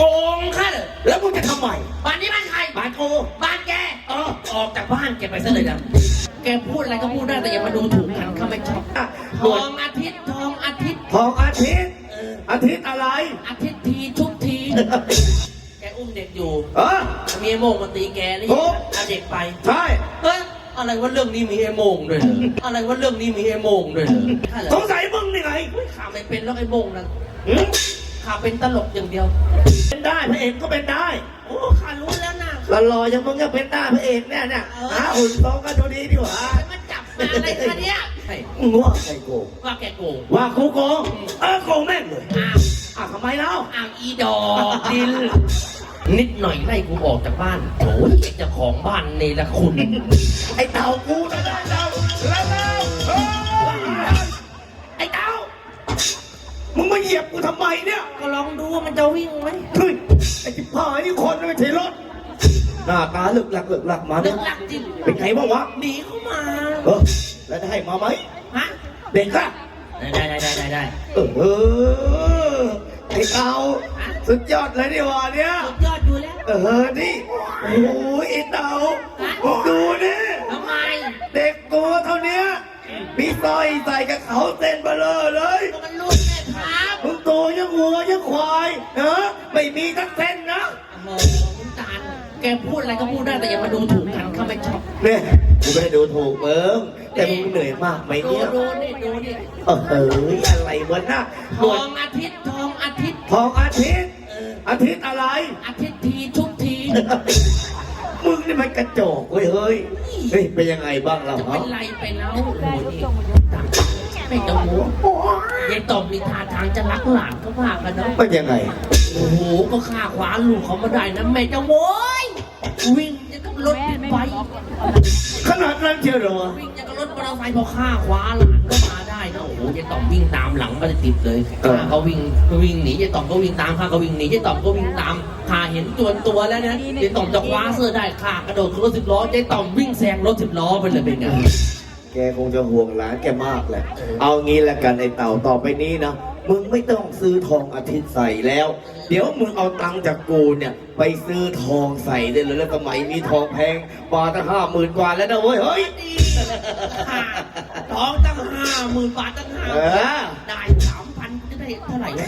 โกงข้าเลยแล้วมึงจะทำไมบ้านนี้บ้านใครบ้านกูบ้านแกเออออกจากบ้านแกไปซะเลยนะแกพูดอะไรก็พูดได้แต่อย่ามาดูถูกกันข้าไม่ชอบอะทองอาทิตย์ทองอาทิตย์ทองอาทิตย์เอออาทิตย์อะไร อาทิตย์ทีทุกที แกอุ้มเด็กอยู่เออมีไอ้โมงมาตีแกนี่ถูกเอาเด็กไปใช่เฮ้ยอะไรว่าเรื่องนี้มีไอ้โมงด้วยเหรออะไรว่าเรื่องนี้มีไอ้โมงด้วยเหรอข้าเหรสองสัยมึงนี่ไงข้าไม่เป็นแล้วไอ้โมงนะ หืมข้าเป็นตลกอย่างเดียว เป็นได้พระเอกก็เป็นได้ โอ้ข้ารู้แล้วนะหล่อๆอย่างมึงก็เป็นได้พระเอกเนี่ยเนี่ยเออหาหุ่นทองก็ดูดีดีกว่ามาจับมาอะไรกันเนี่ยเฮ้ยง่วงใครโกงว่าแกโกงว่ากูโกงเออโกงแม่งเลยอ้าวอะทำไมเล่าอ้าวอีดอกดินนิดหน่อยไล่กูออกจากบ้านโอ้ยเจ้าของบ้านเนรคุณ ไอ้เต่ากูนะ ยียบกูทำไมเนี่ยก็ลองดูว่ามันจะวิ่งไหมเฮ้ยไอ้ที่พายนี่คนไม่ใช่รถหน้าตาลึกหลักลึกหลักมาเลิเนี่ยกหลักจริงเป็นไงบ้างวะหนีเข้ามาเออแล้วจะให้มาไหมฮะเด็กอะได้ได้ได้ได้ได้เออเออไอ้เต่าสุดยอดเลยนี่หวะเนี่ยสุดยอดอยู่แล้วเออนี่โอ้ยไอ้เต่ามึงดูนี่ ทำไมเด็กตัวเท่าเนี้ยมีสร้อยใส่กับเขาเส้นเบลอเลย ก็มันรุ่นแม่ครับมึงตั วยังวัวยังควายเนอะไม่มีทั้งเส้นนะโอ้โหคุณตาลแกพูดอะไรก็พูดได้แต่อย่ามาดูถูกกันข้าไม่ชอบเนี่ยกูไม่ได้ดูถูกมึงแต่มึงเหนื่อยมากไหมดูเนี่ยดูนี่ดูนี่เออเฮ้ยอะไรวะน่ะทองอาทิตย์ทองอาทิตย์ ทองอาทิตย์เออ อาทิตย์อะไร อาทิตย์ทีทุกทีมึงนี่มันกระจอกเว้ยเฮ้ยเฮ้ยเป็นยังไงบ้างเราจะเนาะเป็นไรไปแล้วโอ้โหนี่ ไม่ต้องหัวเยายตอบมีท่าทางจะรักหลานก็ว่ากันเนาะเป็นยังไง โอ้โห ก็ฆ่าขวานลูกเขามาได้นะแม่จะโว้ยวิ่งจะกับรถบิ๊กไบค์ขนาดนั้นเชียวเหรอวะวิ่งจะกับรถมอเตอร์ไซค์พอฆ่าขวาหลานก็มาได้นะโอ้โหยายต่อมวิ่งตามหลังมาติดเลยข้าก็วิ่งวิ่งหนียายต่อมก็วิ่งตามข้าก็วิ่งหนียายต่อมก็วิ่งตามข้าเห็นตัวตัวแล้วนะยายต่อมจะคว้าเสื้อได้ข้ากระโดดขึ้นรถสิบล้อยายต่อมวิ่งแซงรถสิบล้อไปเลยเป็นไง แกคงจะห่วงหลานแกมากแหละ เอางี้ละกันไอ้เต่าต่อไปนี้นะ มึงไม่ต้องซื้อทองอาทิตย์ใส่แล้ว เดี๋ยวมึงเอาตังค์จากกูเนี่ย ไปซื้อทองใส่ได้เลยแล้วสมัยนี้ทองแพงบาทตั้งห้าหมื่นกว่าแล้วนะเว้ย เฮ้ย ท้องตั้งห้าหมื่นบาทตั้งห้าเออ ได้สามพันจะได้เท่าไหร่วะ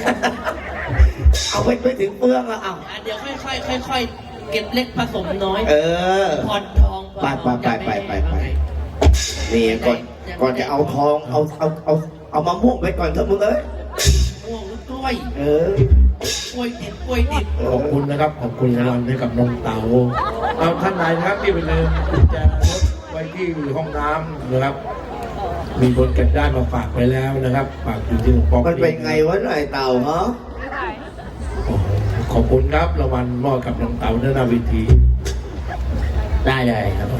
เอาไปไปถึงเปลืองอะเอาอะเดี๋ยวค่อยๆค่อยๆเก็บเล็กผสมน้อยเออ ผ่อนทองไปไปไปไปไปไป นี่ก่อนก่อนจะเอาทองเอาเอาเอาเอามะม่วงไปก่อนเถอะมึงเอ้ยม่วงหรือกล้วยเออกล้วยดิบกล้วยดิบขอบคุณนะครับ ขอบคุณรางวัลให้กับน้องเต๋าเอาท่านใดนะครับที่ไปลืมกุญแจรถไว้ที่ห้องน้ำนะครับ มีคนเก็บได้มาฝากไปแล้วนะครับ ฝากอยู่ที่หลวงพ่อมันเป็นไงวะไอ้เต่าฮะโอ้โหขอบคุณครับรางวัลมอบกับน้องเต๋าเนื้อนาวิธี ได้เลยครับเ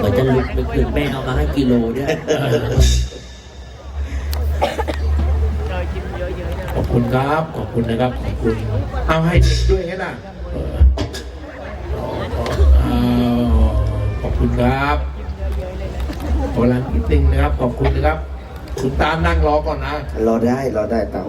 หมือนจะหลุดหลุดแม่เอามาให้กิโลด้วยขอบคุณครับ ขอบคุณนะครับ ขอบคุณ เอาให้เด็กด้วยงั้นนะเออเอาขอบคุณครับขอเวลานิดนึงนะครับ ขอบคุณนะครับ คุณตามนั่งรอก่อนนะ รอได้ รอได้เต่า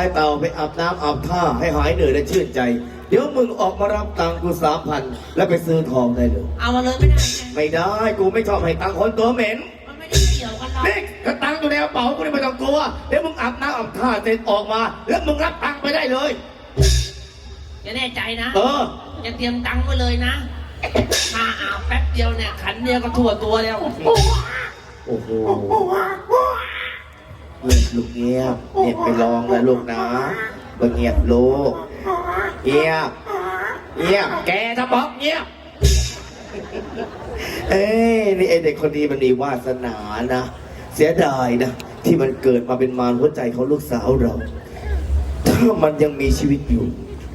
ไปเต่าไปอาบน้ำอาบท่าให้หายเหนื่อยและชื่นใจ เดี๋ยวมึงออกมารับตังค์กูสามพันแล้วไปซื้อทองได้เลย เอามาเลยไม่ได้ไงไม่ได้กูไม่ชอบให้ตังค์คนตัวเหม็นมันไม่ได้เกี่ยวกันหรอกนี่กระตังค์อยู่ในกระเป๋ากูนี่ไม่ต้องกลัวเดี๋ยวมึงอาบน้ำอาบท่าเสร็จออกมา แล้วมึงรับตังค์ไปได้เลยจะแน่ใจนะเออจะเตรียมตังค์ไว้เลยนะมาอาบแป๊บเดียวเนี่ยขันเดียวก็ทั่วตัวแล้ว โอ้โหเงียบ ลูกเงียบเงียบไปลองนะลูกนะบ่เงียบลูกเงียบเงียบแกถ้าบอกเงียบเอ้ยนี่ไอเด็กคนนี้มันมีวาสนานะ เสียดายนะ ที่มันเกิดมาเป็นมารหัวใจของลูกสาวเรา ถ้ามันยังมีชีวิตอยู่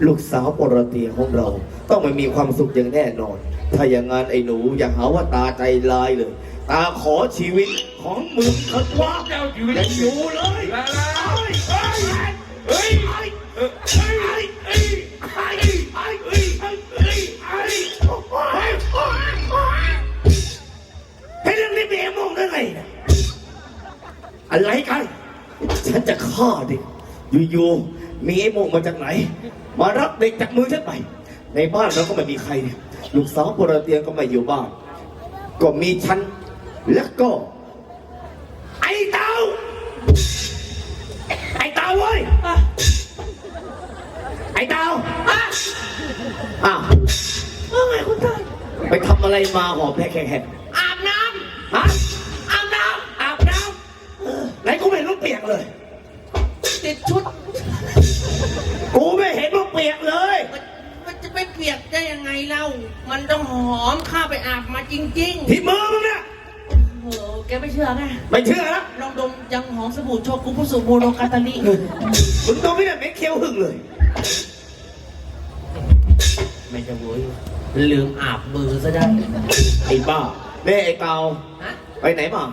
ลูกสาวปรเตียของเรา ต้องไม่มีความสุขอย่างแน่นอน ถ้าอย่างงั้นไอ้หนูอย่าหาว่าตาใจลายเลย ตาขอชีวิตของมึงเถิดว่าเจ้าชีวิตย่าอยู่เลยเฮ้ยเฮ้ยเฮ้ยเฮ้ยเฮ้ยเฮ้ยเฮ้ยเฮ้ยเฮ้ยเฮ้ยเฮ้ยเฮ้ยเรื่องนี้เป็นมองได้ไงอะไรกัน ฉันจะฆ่าเด็กอยู่ๆมีไอ้โมงมาจากไหน มารับเด็กจากมือฉันไป ในบ้านเราก็ไม่มีใครเนี่ยลูกสาวปรเตียงก็ไม่อยู่บ้าน ก็มีฉัน แล้วก็ ไอ้เต้า ไอ้เต้าเว้ยอะไอ้เต้าอะอ้าวว่าไงคุณตาไปทำอะไรมาหอบแหกอาบน้ๆฮะำอาบน้อาบน้ำไหนกูไม่เห็นว่าเปียกเลยำติดชุด กูไม่เห็นว่าเปียกเลย มันมันจะไปเปียกได้ยังไงเล่า มันต้องหอมข้าไปอาบมาจริง ที่มือมึงเนี่ยๆ โอ้โหแกไม่เชื่อไงไม่เชื่อนะลองดมยังหอมสบู่โชกุพุสุโมโนกาตาลิมึงตัวไม่ได้เหม็นเคี้ยวหึงเลย ไม่จะโวยลืมอาบมือซะได้ไอ้บ้าเน่ไอ้เตาฮะไปไหนมา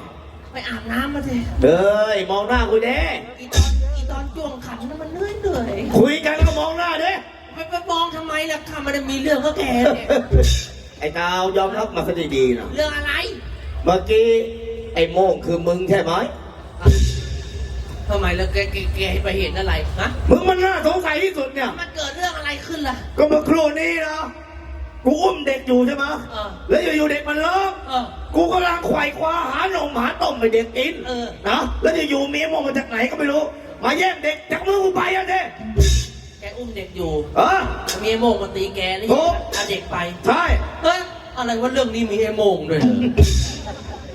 ไปอาบน้ำมาสิเอ้ยมองหน้ากูเด้อีตอนอีตอนจ้วงขันน่ะมันเหนื่อยเหนื่อยคุยกันแล้วก็มองหน้าเด้ไปไปมองทำไมล่ะข้าไมันมีเรื่องก็แกเนี่ยไอ้เตายอมรับมาซะดีๆนะเรื่องอะไร เมื่อกี้ไอ้โมงคือมึงใช่ไหม ทำไมแล้วแกแกแกไปเห็นอะไรฮะมึงมันน่าสงสัยที่สุดเนี่ย มันเกิดเรื่องอะไรขึ้นล่ะ ก็เมื่อครู่นี้นะกูอุ้มเด็กอยู่ใช่ไหมเออ แล้วอยู่ๆเด็กมันร้องเออ กูกำลังไขว่คว้าหานมหาต้มไปเด็กกินเออ นะแล้วอยู่ๆเมียโมงมาจากไหนก็ไม่รู้ มาแย่งเด็กจากมือกูไปอะเด้แกอุ้มเด็กอยู่เออ มีไอ้โมงมาตีแกแล้วถูก เอาเด็กไป ใช่เฮ้ยอะไรว่าเรื่องนี้มีไอ้โมงด้วยเหรอ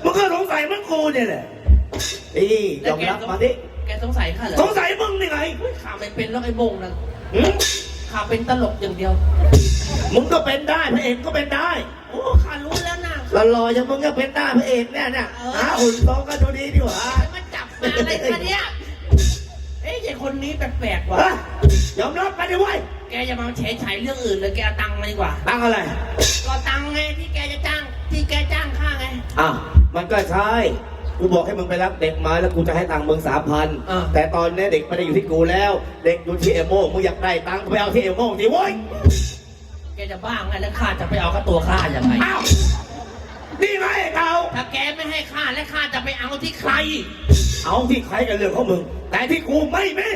มึงก็สงสัยมันกูเนี่ยแหละอียอมรับมาดิแกสงสัยข้าเหรอสงสัยมึงนี่ไงข้าไม่เป็นแล้วไอ้โมงนะหืมข้าเป็นตลกอย่างเดียว มึงก็เป็นได้พระเอกก็เป็นได้ โอ้ข้ารู้แล้วนะหล่อๆอย่างมึงก็เป็นได้พระเอกเนี่ยเนี่ยเออหาหุ่นทองก็ดูดีดีกว่ามันจับมาอะไรคะเนี่ยเอ๊ะไอ้คนนี้แปลกๆว่ะ ฮะยอมรับไปดิเว้ยแกอย่ามาเฉยฉายเรื่องอื่นเลยแกเอาตังค์มาดีกว่า ตั้งอะไร ก็ตังค์ไงที่แกจะจ้างที่แกจ้างข้าไงอะ มันก็ใช่ กูบอกให้มึงไปรับเด็กมาแล้วกูจะให้ตังค์มึงสามพันอ่า แต่ตอนนี้เด็กไม่ได้อยู่ที่กูแล้ว เด็กอยู่ที่เอโมงมึงอยากได้ตังค์ก็ไปเอาที่เอโมงดิเว้ย แกจะบ้าไงแล้วข้าจะไปเอากับตัวข้าอย่างไรอ้าวนี่ไงไอ้เก่าถ้าแกไม่ให้ข้าและข้าจะไปเอาที่ใครเอาที่ใครกันเรื่องของมึง แต่ที่กูไม่มี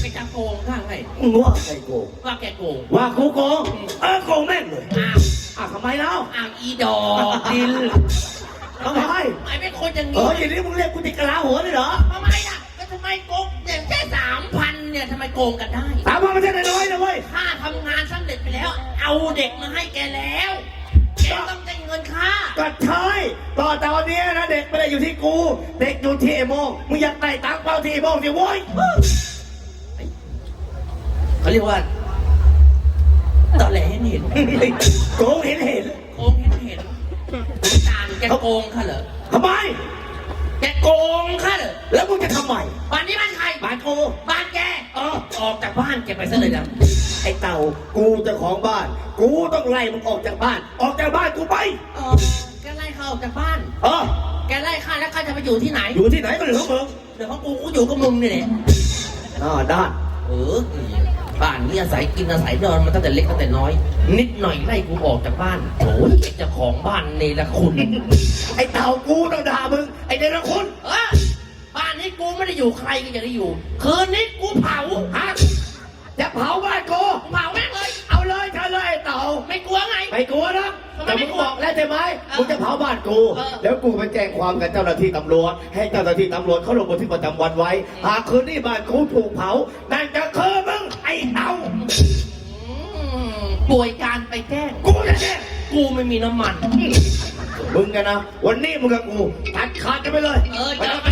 ไปจะโกงข้าไงมึงว่าใครโกงว่าแกโกงว่ากูโกงเออโกงแม่งเลยอ้าวอะทำไมเล่าอ้าวอีดอกดิน ทำไมทำไมเป็นคนอย่างเอนี้ออย่างนี้มึงเรียกกูติดกะลาหัวเลยเหรอทำไมล่ะแล้วทำไมโกงอย่างแค่สามพันเนี่ยทำไมโกงกันได้ถามว่ามันจะน้อยๆนะเว้ยข้าทำงานสำเร็จไปแล้ว เอาเด็กมาให้แกแล้วแกต้องได้เงินค่าก็ใช่ต่อตอนนี้นะเด็กไม่ได้อยู่ที่กู เด็กอยู่ที่เอโมงมึงอยากได้ตังค์เปล่าที่เอโมงดิโว้ยเขาเรียกว่าตอแหลเห็นเห็น โกง โกงข้าเหรอทำไม แกโกงข้าเหรอแล้วมึงจะทำไมบ้านนี้บ้านใครบ้านกูบ้านแกเออออกจากบ้านแกไปซะเลยนะไอ้เต่ากูเจ้าของบ้าน กูต้องไล่มึงออกจากบ้าน ออกจากบ้านกูไปเออแกไล่ข้าออกจากบ้าน เออแกไล่ข้าแล้วข้าจะไปอยู่ที่ไหนอยู่ที่ไหนก็เรื่องของมึงเดี๋ยวของกูกูอยู่กับมึงนี่แหละหน้าด้านเออ บ้านนี้อาศัยกินอาศัยนอนมาตั้งแต่เล็กตั้งแต่น้อย นิดหน่อยไล่กูออกจากบ้านโอ้ยไอ้เจ้าของบ้านเนรคุณ ไอ้เต่ากูต้องด่ามึงไอ้เดรคุณเออบ้านนี้กูไม่ได้อยู่ใครก็จะได้อยู่ คืนนี้กูเผาฮะจะเผาบ้านกูกูเผาแม่งเลย เอาเลยเธอเลยไอ้เต่าไม่กลัวไง ไม่กลัวนะทำไมแต่ไม่มึงกลัวบอกแล้วใช่ไหมเออมึงจะเผาบ้านกู เออ แล้วกูไปแจ้งความกับเจ้าหน้าที่ตำรวจ ให้เจ้าหน้าที่ตำรวจเขาลงบันทึกประจำวันไว้ หากคืนนี้บ้านกูถูกเผานั่นจะคือมึงไอ้ ป่วยการไปแจ้ง กูจะแจ้งกูไม่มีน้ำมัน มึงกันนะ วันนี้มึงกับกูตัดขาดกันไปเลย เออไม่จะต้องไป